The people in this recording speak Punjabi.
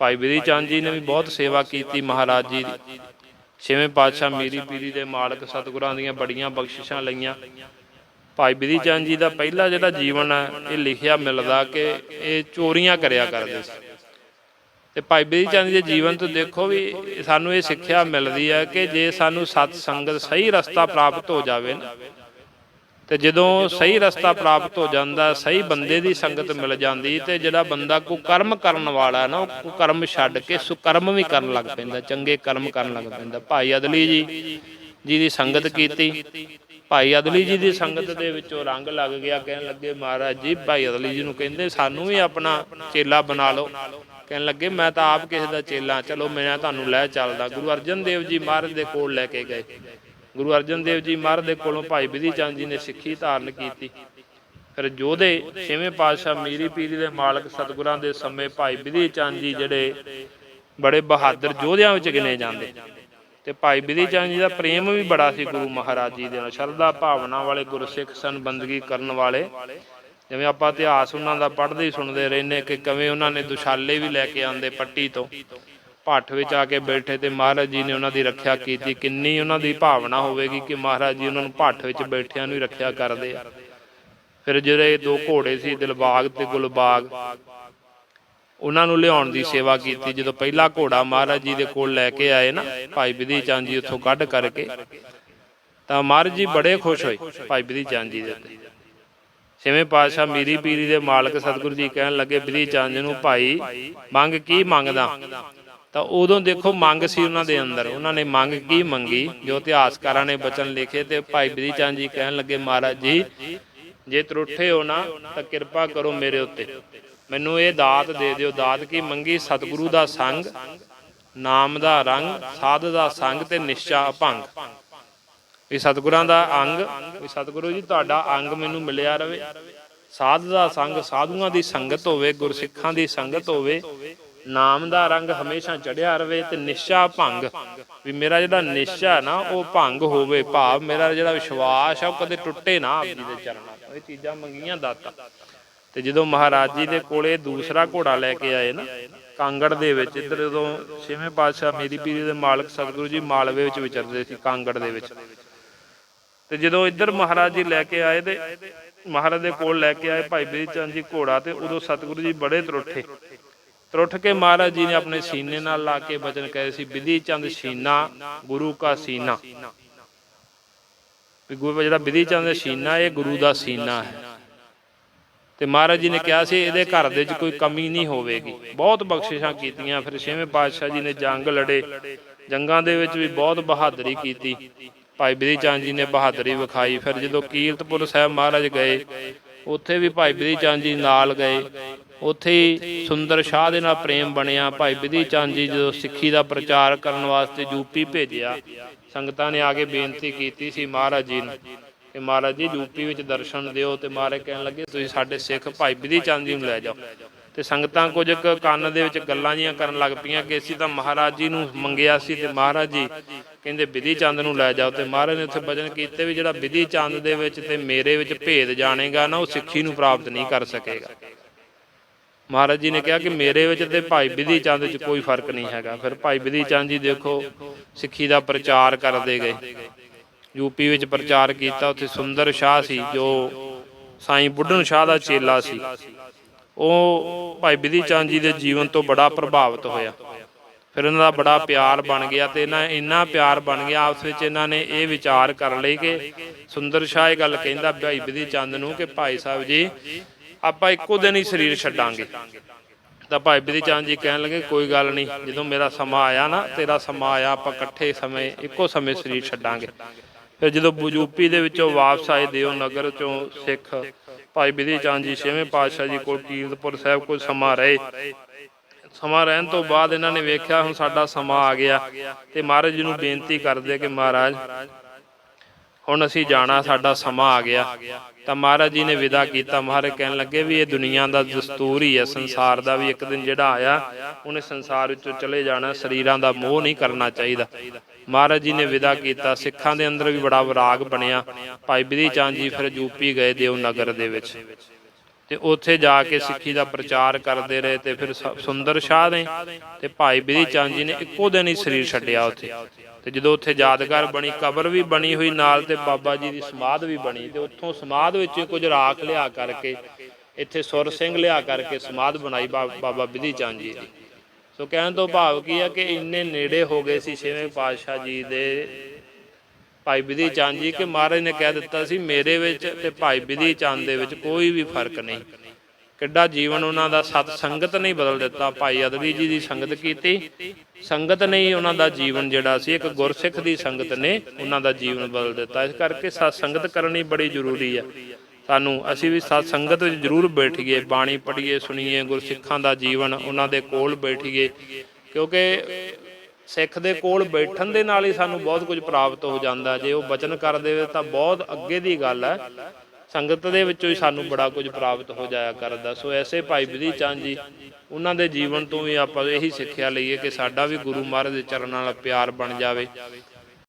ਭਾਈ ਬਿਧੀ ਚੰਦ ਜੀ ਨੇ ਵੀ ਬਹੁਤ ਸੇਵਾ ਕੀਤੀ, ਮਹਾਰਾਜ ਜੀ ਦੀ। ਛੇਵੇਂ ਪਾਤਸ਼ਾਹ ਮੀਰੀ ਪੀਰੀ ਦੇ ਮਾਲਕ ਸਤਿਗੁਰਾਂ ਦੀਆਂ ਬੜੀਆਂ ਬਖਸ਼ਿਸ਼ਾਂ ਲਈਆਂ। ਭਾਈ ਬਿਧੀ ਚੰਦ ਜੀ ਦਾ ਪਹਿਲਾ ਜਿਹੜਾ ਜੀਵਨ ਹੈ ਇਹ ਲਿਖਿਆ ਮਿਲਦਾ ਕਿ ਇਹ ਚੋਰੀਆਂ ਕਰਿਆ ਕਰਦੇ ਸੀ। ਤੇ ਭਾਈ ਬਿਧੀ ਚੰਦ ਜੀ ਦੇ ਜੀਵਨ ਤੋਂ ਦੇਖੋ ਵੀ ਸਾਨੂੰ ਇਹ ਸਿੱਖਿਆ ਮਿਲਦੀ ਹੈ ਕਿ ਜੇ ਸਾਨੂੰ ਸਤ ਸੰਗਤ ਸਹੀ ਰਸਤਾ ਪ੍ਰਾਪਤ ਹੋ ਜਾਵੇ ਨਾ ਤੇ ਜਦੋਂ ਸਹੀ ਰਸਤਾ ਪ੍ਰਾਪਤ ਹੋ ਜਾਂਦਾ, ਸਹੀ ਬੰਦੇ ਦੀ ਸੰਗਤ ਮਿਲ ਜਾਂਦੀ ਤੇ ਜਿਹੜਾ ਬੰਦਾ ਕੋ ਕਰਮ ਕਰਨ ਵਾਲਾ ਨਾ, ਉਹ ਕੁਕਰਮ ਛੱਡ ਕੇ ਸੁਕਰਮ ਵੀ ਕਰਨ ਲੱਗ ਪੈਂਦਾ, ਚੰਗੇ ਕਰਮ ਕਰਨ ਲੱਗ ਪੈਂਦਾ। ਭਾਈ ਅਦਲੀ ਜੀ ਜੀ ਦੀ ਸੰਗਤ ਕੀਤੀ, ਭਾਈ ਅਦਲੀ ਜੀ ਦੀ ਸੰਗਤ ਦੇ ਵਿੱਚੋਂ ਰੰਗ ਲੱਗ ਗਿਆ, ਕਹਿਣ ਲੱਗੇ, ਮਹਾਰਾਜ ਜੀ, ਭਾਈ ਅਦਲੀ ਜੀ ਨੂੰ ਕਹਿੰਦੇ, ਸਾਨੂੰ ਵੀ ਆਪਣਾ ਚੇਲਾ ਬਣਾ ਲਓ। ਕਹਿਣ ਲੱਗੇ, ਮੈਂ ਤਾਂ ਆਪ ਕਿਸੇ ਦਾ ਚੇਲਾ, ਚਲੋ ਮੈਂ ਤੁਹਾਨੂੰ ਲੈ ਚੱਲਦਾ। ਗੁਰੂ ਅਰਜਨ ਦੇਵ ਜੀ ਮਹਾਰਾਜ ਦੇ ਕੋਲ ਲੈ ਕੇ ਗਏ। ਗੁਰੂ ਅਰਜਨ ਦੇਵ ਜੀ ਮਹਾਰਾਜ ਦੇ ਕੋਲੋਂ ਭਾਈ ਬਿਧੀ ਚੰਦ ਜੀ ਨੇ ਸਿੱਖੀ ਧਾਰਨ ਕੀਤੀ। ਫਿਰ ਜੋਧੇ ਛੇਵੇਂ ਪਾਤਸ਼ਾਹ ਮੀਰੀ ਪੀਰੀ ਦੇ ਮਾਲਕ ਸਤਿਗੁਰਾਂ ਦੇ ਸਮੇਂ ਭਾਈ ਬਿਧੀ ਚੰਦ ਜੀ ਜਿਹੜੇ ਬੜੇ ਬਹਾਦਰ ਯੋਧਿਆਂ ਵਿੱਚ ਗਿਣੇ ਜਾਂਦੇ। ਤੇ ਭਾਈ ਬਿਧੀ ਚੰਦ ਜੀ ਦਾ ਪ੍ਰੇਮ ਵੀ ਬੜਾ ਸੀ ਗੁਰੂ ਮਹਾਰਾਜ ਜੀ ਦੇ ਨਾਲ। ਸ਼ਰਧਾ ਭਾਵਨਾ ਵਾਲੇ ਗੁਰਸਿੱਖ ਸਨ ਬੰਦਗੀ ਕਰਨ ਵਾਲੇ। ਜਿਵੇਂ ਆਪਾਂ ਇਤਿਹਾਸ ਉਹਨਾਂ ਦਾ ਪੜ੍ਹਦੇ ਸੁਣਦੇ ਰਹਿੰਦੇ ਕਿ ਕਿਵੇਂ ਉਹਨਾਂ ਨੇ ਦੁਸ਼ਾਲੇ ਵੀ ਲੈ ਕੇ ਆਂਦੇ ਪੱਟੀ ਤੋਂ। ਭੱਠ ਵਿੱਚ ਆ ਕੇ ਬੈਠੇ ਤੇ ਮਹਾਰਾਜ ਜੀ ਨੇ ਉਹਨਾਂ ਦੀ ਰੱਖਿਆ ਕੀਤੀ। ਕਿੰਨੀ ਉਹਨਾਂ ਦੀ ਭਾਵਨਾ ਹੋਵੇਗੀ ਕਿ ਮਹਾਰਾਜ ਜੀ ਉਹਨਾਂ ਨੂੰ ਭੱਠ ਵਿੱਚ ਬੈਠਿਆਂ ਨੂੰ ਹੀ ਰੱਖਿਆ ਕਰਦੇ ਆ। ਫਿਰ ਜਿਹੜੇ ਦੋ ਘੋੜੇ ਸੀ, ਦਿਲਬਾਗ ਤੇ ਗੁਲਬਾਗ, ਉਹਨਾਂ ਨੂੰ ਲਿਆਉਣ ਦੀ ਸੇਵਾ ਕੀਤੀ। ਜਦੋਂ ਪਹਿਲਾ ਘੋੜਾ ਮਹਾਰਾਜ ਜੀ ਦੇ ਕੋਲ ਲੈ ਕੇ ਆਏ ਨਾ, ਭਾਈ ਬਿਧੀ ਚੰਦ ਜੀ ਉੱਥੋਂ ਕੱਢ ਕਰਕੇ, ਤਾਂ ਮਹਾਰਾਜ ਜੀ ਬੜੇ ਖੁਸ਼ ਹੋਏ, ਭਾਈ ਬਿਧੀ ਚੰਦ ਜੀ ਦੇ ਉੱਤੇ ਛੇਵੇਂ ਪਾਤਸ਼ਾਹ ਮੀਰੀ ਪੀਰੀ ਦੇ ਮਾਲਕ ਸਤਿਗੁਰੂ ਜੀ ਕਹਿਣ ਲੱਗੇ, ਵਿਧੀ ਚੰਦ ਜੀ ਨੂੰ ਭਾਈ, ਮੰਗ ਕੀ ਮੰਗਦਾ? ਤਾਂ ਉਦੋਂ ਦੇਖੋ ਮੰਗ ਸੀ ਉਹਨਾਂ ਦੇ ਅੰਦਰ। ਉਹਨਾਂ ਨੇ ਮੰਗ ਕੀ ਮੰਗੀ? ਜੋ ਇਤਿਹਾਸਕਾਰਾਂ ਨੇ ਬਚਨ ਲਿਖੇ ਤੇ ਭਾਈ ਬਿਧੀ ਚੰਦ ਜੀ ਕਹਿਣ ਲੱਗੇ, ਮਹਾਰਾਜ ਜੀ, ਜੇ ਤਰੁੱਠੇ ਹੋ ਨਾ ਤਾਂ ਕਿਰਪਾ ਕਰੋ ਮੇਰੇ ਉੱਤੇ। ਮੈਨੂੰ ਇਹ ਦਾਤ ਦੇ ਦਿਓ। ਦਾਤ ਕੀ ਮੰਗੀ? ਸਤਿਗੁਰੂ ਦਾ ਸੰਗ, ਨਾਮ ਦਾ ਰੰਗ, ਸਾਧ ਦਾ ਸੰਗ ਤੇ ਨਿਸ਼ਚਾ ਅਭੰਗ। ਵੀ ਸਤਿਗੁਰਾਂ ਦਾ ਅੰਗ, ਵੀ ਸਤਿਗੁਰੂ ਜੀ, ਤੁਹਾਡਾ ਅੰਗ ਮੈਨੂੰ ਮਿਲਿਆ ਰਵੇ। ਸਾਧ ਦਾ ਸੰਗ ਸਾਧੂਆਂ ਦੀ ਸੰਗਤ ਹੋਵੇ, ਗੁਰਸਿੱਖਾਂ ਦੀ ਸੰਗਤ ਹੋਵੇ ਨਾਮ ਦਾ ਰੰਗ ਹਮੇਸ਼ਾ ਚੜਿਆ ਰਵੇ ਤੇ ਨਿਸ਼ਚਾ ਭੰਗ। ਵੀ ਮੇਰਾ ਜਿਹੜਾ ਨਿਸ਼ਚਾ ਨਾ, ਉਹ ਭੰਗ ਹੋਵੇ। ਭਾਵ ਮੇਰਾ ਜਿਹੜਾ ਵਿਸ਼ਵਾਸ ਆ, ਉਹ ਕਦੇ ਟੁੱਟੇ ਨਾ ਆਪ ਜੀ ਦੇ ਚਰਨਾਂ ਤੋਂ। ਇਹ ਚੀਜ਼ਾਂ ਮੰਗੀਆਂ ਦਾਤਾ। ਤੇ ਜਦੋਂ ਮਹਾਰਾਜ ਜੀ ਦੇ ਕੋਲੇ ਦੂਸਰਾ ਘੋੜਾ ਲੈ ਕੇ ਆਏ ਨਾ, ਕਾਂਗੜ ਦੇ ਵਿੱਚ, ਇੱਧਰ ਜਦੋਂ ਛੇਵੇਂ ਪਾਤਸ਼ਾਹ ਮੇਰੀ ਪੀਰੀ ਦੇ ਮਾਲਕ ਸਤਿਗੁਰੂ ਜੀ ਮਾਲਵੇ ਵਿੱਚ ਵਿਚਰਦੇ ਸੀ, ਕਾਂਗੜ ਦੇ ਵਿੱਚ। ਤੇ ਜਦੋਂ ਇੱਧਰ ਮਹਾਰਾਜ ਜੀ ਲੈ ਕੇ ਆਏ ਤੇ ਮਹਾਰਾਜ ਦੇ ਕੋਲ ਲੈ ਕੇ ਆਏ ਭਾਈ ਬੀਰ ਚੰਦ ਜੀ ਘੋੜਾ ਤੇ ਉਦੋਂ ਸਤਿਗੁਰੂ ਜੀ ਬੜੇ ਤਰੁੱਠੇ। ਤਰੁੱਠ ਕੇ ਮਹਾਰਾਜ ਜੀ ਨੇ ਆਪਣੇ ਸੀਨੇ ਨਾਲ ਲਾ ਕੇ ਬਚਨ ਕਹੇ ਸੀ, ਵਿਧੀ ਚੰਦ ਸੀਨਾ, ਗੁਰੂ ਕਾ ਸੀਨਾ। ਵੀ ਗੁਰੂ ਜਿਹੜਾ ਬਿਧੀ ਚੰਦ ਦਾ ਸੀਨਾ ਇਹ ਗੁਰੂ ਦਾ ਸੀਨਾ ਹੈ। ਤੇ ਮਹਾਰਾਜ ਜੀ ਨੇ ਕਿਹਾ ਸੀ, ਇਹਦੇ ਘਰ ਦੇ ਵਿੱਚ ਕੋਈ ਕਮੀ ਨਹੀਂ ਹੋਵੇਗੀ। ਬਹੁਤ ਬਖਸ਼ਿਸ਼ਾਂ ਕੀਤੀਆਂ। ਫਿਰ ਛੇਵੇਂ ਪਾਤਸ਼ਾਹ ਜੀ ਨੇ ਜੰਗ ਲੜੇ। ਜੰਗਾਂ ਦੇ ਵਿੱਚ ਵੀ ਬਹੁਤ ਬਹਾਦਰੀ ਕੀਤੀ। ਭਾਈ ਬਿਧੀ ਚੰਦ ਜੀ ਨੇ ਬਹਾਦਰੀ ਵਿਖਾਈ। ਫਿਰ ਜਦੋਂ ਕੀਰਤਪੁਰ ਸਾਹਿਬ ਮਹਾਰਾਜ ਗਏ, ਉੱਥੇ ਵੀ ਭਾਈ ਬਿਧੀ ਚੰਦ ਜੀ ਨਾਲ ਗਏ। ਉੱਥੇ ਹੀ ਸੁੰਦਰ ਸ਼ਾਹ ਦੇ ਨਾਲ ਪ੍ਰੇਮ ਬਣਿਆ। ਭਾਈ ਵਿਧੀ ਚੰਦ ਜੀ ਜਦੋਂ ਸਿੱਖੀ ਦਾ ਪ੍ਰਚਾਰ ਕਰਨ ਵਾਸਤੇ ਯੂਪੀ ਭੇਜਿਆ, ਸੰਗਤਾਂ ਨੇ ਆ ਕੇ ਬੇਨਤੀ ਕੀਤੀ ਸੀ ਮਹਾਰਾਜ ਜੀ ਨੂੰ ਕਿ ਮਹਾਰਾਜ ਜੀ ਯੂਪੀ ਵਿੱਚ ਦਰਸ਼ਨ ਦਿਓ ਤੇ ਮਹਾਰਾਜ ਕਹਿਣ ਲੱਗੇ, ਤੁਸੀਂ ਸਾਡੇ ਸਿੱਖ ਭਾਈ ਵਿਧੀ ਚੰਦ ਜੀ ਨੂੰ ਲੈ ਜਾਓ। ਤੇ ਸੰਗਤਾਂ ਕੁਝ ਕੁ ਕੰਨ ਦੇ ਵਿੱਚ ਗੱਲਾਂ ਜੀਆਂ ਕਰਨ ਲੱਗ ਪਈਆਂ ਕਿ ਅਸੀਂ ਤਾਂ ਮਹਾਰਾਜ ਜੀ ਨੂੰ ਮੰਗਿਆ ਸੀ ਤੇ ਮਹਾਰਾਜ ਜੀ ਕਹਿੰਦੇ, ਵਿਧੀ ਚੰਦ ਨੂੰ ਲੈ ਜਾਓ। ਤੇ ਮਹਾਰਾਜ ਨੇ ਉੱਥੇ ਬਚਨ ਕੀਤੇ ਵੀ ਜਿਹੜਾ ਵਿਧੀ ਚੰਦ ਦੇ ਵਿੱਚ ਤੇ ਮੇਰੇ ਵਿੱਚ ਭੇਦ ਜਾਣੇਗਾ ਨਾ, ਉਹ ਸਿੱਖੀ ਨੂੰ ਪ੍ਰਾਪਤ ਨਹੀਂ ਕਰ ਸਕੇਗਾ। ਮਹਾਰਾਜ ਜੀ ਨੇ ਕਿਹਾ ਕਿ ਮੇਰੇ ਵਿੱਚ ਤੇ ਭਾਈ ਬਿਧੀ ਚੰਦ ਵਿੱਚ ਕੋਈ ਫ਼ਰਕ ਨਹੀਂ ਹੈਗਾ। ਫਿਰ ਭਾਈ ਬਿਧੀ ਚੰਦ ਜੀ ਦੇਖੋ, ਸਿੱਖੀ ਦਾ ਪ੍ਰਚਾਰ ਕਰਦੇ ਗਏ। ਯੂਪੀ ਵਿੱਚ ਪ੍ਰਚਾਰ ਕੀਤਾ, ਉੱਥੇ ਸੁੰਦਰ ਸ਼ਾਹ ਸੀ, ਜੋ ਸਾਈਂ ਬੁੱਢਣ ਸ਼ਾਹ ਦਾ ਚੇਲਾ ਸੀ। ਉਹ ਭਾਈ ਬਿਧੀ ਚੰਦ ਜੀ ਦੇ ਜੀਵਨ ਤੋਂ ਬੜਾ ਪ੍ਰਭਾਵਿਤ ਹੋਇਆ। ਫਿਰ ਇਹਨਾਂ ਦਾ ਬੜਾ ਪਿਆਰ ਬਣ ਗਿਆ ਤੇ ਇਹਨਾਂ, ਇੰਨਾ ਪਿਆਰ ਬਣ ਗਿਆ, ਆਪਸ ਵਿੱਚ ਇਹਨਾਂ ਨੇ ਇਹ ਵਿਚਾਰ ਕਰ ਲਈ ਕਿ ਸੁੰਦਰ ਸ਼ਾਹ ਇਹ ਗੱਲ ਕਹਿੰਦਾ ਭਾਈ ਬਿਧੀ ਚੰਦ ਨੂੰ ਕਿ ਭਾਈ ਸਾਹਿਬ ਜੀ ਆਪਾਂ ਇੱਕੋ ਦਿਨ ਹੀ ਸਰੀਰ ਛੱਡਾਂਗੇ। ਤਾਂ ਭਾਈ ਬਿਧੀ ਚੰਦ ਜੀ ਕਹਿਣ ਲੱਗੇ, ਕੋਈ ਗੱਲ ਨਹੀਂ, ਜਦੋਂ ਮੇਰਾ ਸਮਾਂ ਆਇਆ ਨਾ, ਤੇਰਾ ਸਮਾਂ ਆਇਆ, ਆਪਾਂ ਇਕੱਠੇ ਸਮੇਂ, ਇੱਕੋ ਸਮੇਂ ਸਰੀਰ ਛੱਡਾਂਗੇ। ਫਿਰ ਜਦੋਂ ਯੂਪੀ ਦੇ ਵਿੱਚੋਂ ਵਾਪਸ ਆਏ, ਦਿਓ ਨਗਰ ਚੋਂ ਸਿੱਖ, ਭਾਈ ਬਿਧੀ ਚੰਦ ਜੀ ਛੇਵੇਂ ਪਾਤਸ਼ਾਹ ਜੀ ਕੋਲ ਕੀਰਤਪੁਰ ਸਾਹਿਬ ਕੋਲ ਸਮਾਂ ਰਹੇ। ਸਮਾਂ ਰਹਿਣ ਤੋਂ ਬਾਅਦ ਇਹਨਾਂ ਨੇ ਵੇਖਿਆ, ਹੁਣ ਸਾਡਾ ਸਮਾਂ ਆ ਗਿਆ ਤੇ ਮਹਾਰਾਜ ਜੀ ਨੂੰ ਬੇਨਤੀ ਕਰਦੇ ਕਿ ਮਹਾਰਾਜ ਹੁਣ ਅਸੀਂ ਜਾਣਾ ਸਾਡਾ ਸਮਾਂ ਆ ਗਿਆ। ਤਾਂ ਮਹਾਰਾਜ ਜੀ ਨੇ ਵਿਦਾ ਕੀਤਾ। ਮਹਾਰਾਜ ਕਹਿਣ ਲੱਗੇ ਵੀ ਇਹ ਦੁਨੀਆ ਦਾ ਦਸਤੂਰ ਹੀ ਹੈ ਸੰਸਾਰ ਦਾ ਵੀ ਇੱਕ ਦਿਨ ਜਿਹੜਾ ਆਇਆ ਉਹਨੇ ਸੰਸਾਰ ਵਿੱਚੋਂ ਚਲੇ ਜਾਣਾ ਸਰੀਰਾਂ ਦਾ ਮੋਹ ਨਹੀਂ ਕਰਨਾ ਚਾਹੀਦਾ। ਮਹਾਰਾਜ ਜੀ ਨੇ ਵਿਦਾ ਕੀਤਾ ਸਿੱਖਾਂ ਦੇ ਅੰਦਰ ਵੀ ਬੜਾ ਵਿਰਾਗ ਬਣਿਆ। ਭਾਈ ਬਿਧੀ ਚੰਦ ਜੀ ਫਿਰ ਯੂਪੀ ਗਏ ਦੇਵ ਨਗਰ ਦੇ ਵਿੱਚ। ਤੇ ਉੱਥੇ ਜਾ ਕੇ ਸਿੱਖੀ ਦਾ ਪ੍ਰਚਾਰ ਕਰਦੇ ਰਹੇ ਤੇ ਫਿਰ ਸੁੰਦਰ ਸ਼ਾਹ ਨੇ ਤੇ ਭਾਈ ਬਿਧੀ ਚੰਦ ਜੀ ਨੇ ਇੱਕੋ ਦਿਨ ਹੀ ਸਰੀਰ ਛੱਡਿਆ ਉੱਥੇ। ਤੇ ਜਦੋਂ ਉੱਥੇ ਯਾਦਗਾਰ ਬਣੀ, ਕਬਰ ਵੀ ਬਣੀ ਹੋਈ ਨਾਲ ਤੇ ਬਾਬਾ ਜੀ ਦੀ ਸਮਾਧ ਵੀ ਬਣੀ। ਤੇ ਉੱਥੋਂ ਸਮਾਧ ਵਿੱਚ ਕੁਝ ਰਾਖ ਲਿਆ ਕਰਕੇ, ਇੱਥੇ ਸੁਰ ਸਿੰਘ ਲਿਆ ਕਰਕੇ ਸਮਾਧ ਬਣਾਈ ਬਾਬਾ ਬਿਧੀ ਚੰਦ ਜੀ ਦੀ। ਸੋ ਕਹਿਣ ਤੋਂ ਭਾਵ ਕੀ ਆ ਕਿ ਇੰਨੇ ਨੇੜੇ ਹੋ ਗਏ ਸੀ ਛੇਵੇਂ ਪਾਤਸ਼ਾਹ ਜੀ ਦੇ ਭਾਈ ਬਿਧੀ ਚੰਦ ਜੀ ਕਿ ਮਹਾਰਾਜ ਨੇ ਕਹਿ ਦਿੱਤਾ ਸੀ ਮੇਰੇ ਵਿੱਚ ਤੇ ਭਾਈ ਬਿਧੀ ਚੰਦ ਦੇ ਵਿੱਚ ਕੋਈ ਵੀ ਫ਼ਰਕ ਨਹੀਂ। ਕਿੱਡਾ ਜੀਵਨ ਉਹਨਾਂ ਦਾ ਸਤ ਸੰਗਤ ਨਹੀਂ ਬਦਲ ਦਿੱਤਾ ਭਾਈ ਅਦਲੀ ਜੀ ਦੀ ਸੰਗਤ ਕੀਤੀ। ਸੰਗਤ ਨੇ ਉਹਨਾਂ ਦਾ ਜੀਵਨ ਜਿਹੜਾ ਸੀ ਇੱਕ ਗੁਰਸਿੱਖ ਦੀ ਸੰਗਤ ਨੇ ਉਹਨਾਂ ਦਾ ਜੀਵਨ ਬਦਲ ਦਿੱਤਾ। ਇਸ ਕਰਕੇ ਸਤ ਸੰਗਤ ਕਰਨੀ ਬੜੀ ਜ਼ਰੂਰੀ ਹੈ ਸਾਨੂੰ ਅਸੀਂ ਵੀ ਸਤ ਸੰਗਤ ਵਿੱਚ ਜ਼ਰੂਰ ਬੈਠੀਏ ਬਾਣੀ ਪੜ੍ਹੀਏ ਸੁਣੀਏ ਗੁਰਸਿੱਖਾਂ ਦਾ ਜੀਵਨ ਉਹਨਾਂ ਦੇ ਕੋਲ ਬੈਠੀਏ। ਕਿਉਂਕਿ ਸਿੱਖ ਦੇ ਕੋਲ ਬੈਠਣ ਦੇ ਨਾਲ ਹੀ ਸਾਨੂੰ ਬਹੁਤ ਕੁਝ ਪ੍ਰਾਪਤ ਹੋ ਜਾਂਦਾ ਜੇ ਉਹ ਬਚਨ ਕਰ ਦੇਵੇ ਤਾਂ ਬਹੁਤ ਅੱਗੇ ਦੀ ਗੱਲ ਹੈ। ਸੰਗਤ ਦੇ ਵਿੱਚੋਂ ਹੀ ਸਾਨੂੰ ਬੜਾ ਕੁਝ ਪ੍ਰਾਪਤ ਹੋ ਜਾਇਆ ਕਰਦਾ। ਸੋ ਐਸੇ ਭਾਈ ਵਿਧੀ ਚੰਦ ਜੀ, ਉਹਨਾਂ ਦੇ ਜੀਵਨ ਤੋਂ ਵੀ ਆਪਾਂ ਇਹੀ ਸਿੱਖਿਆ ਲਈਏ ਕਿ ਸਾਡਾ ਵੀ ਗੁਰੂ ਮਹਾਰਾਜ ਦੇ ਚਰਨਾਂ ਨਾਲ ਪਿਆਰ ਬਣ ਜਾਵੇ।